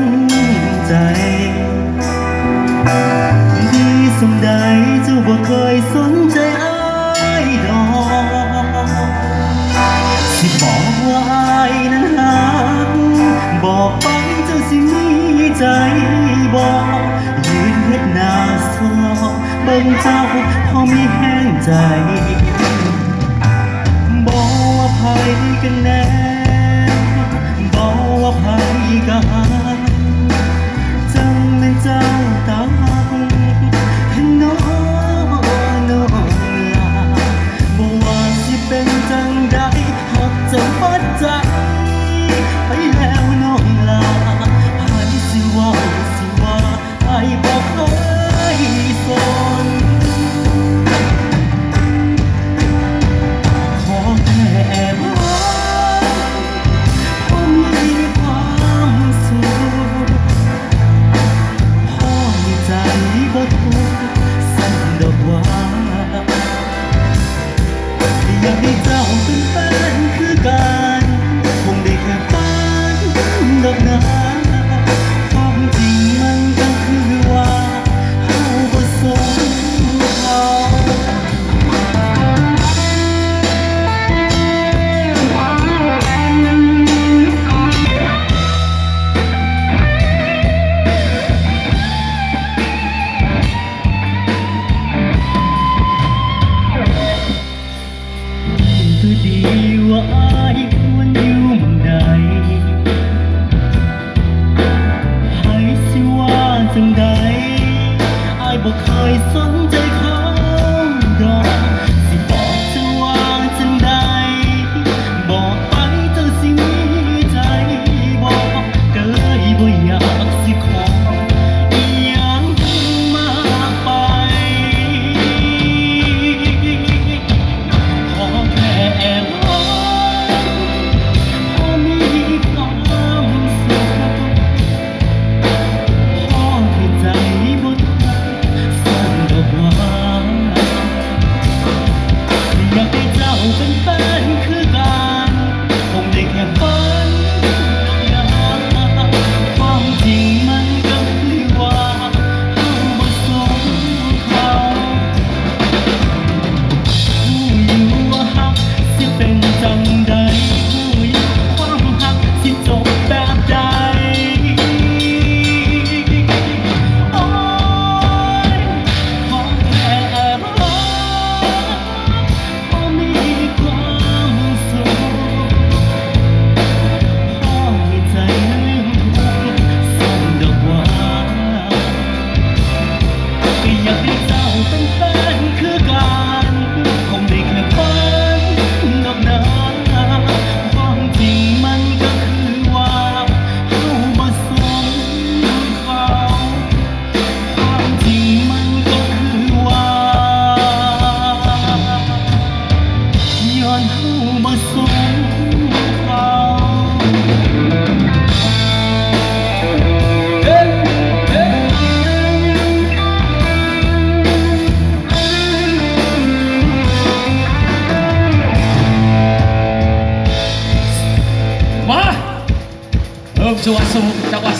นใจ ดีสมใดเจ้าบ่เคยสนใจอ้ายดอกสิบอกว่าอ้ายนั้นหากบอกไปเจ้าสิมีใจบอกยืนเฮ็ดหน้าสอบเบิ่งเจ้าพอมีแห้งใจบอกว่าภัยกันแน่ ไปแล้วน้องลาหายสิวาสิวาไอ้บอกเคยสนขอแค่ว่ามีความสุขพ่อใจบ่ทุก บ่เคยสนใจ 엄청 왔어, 나 왔어.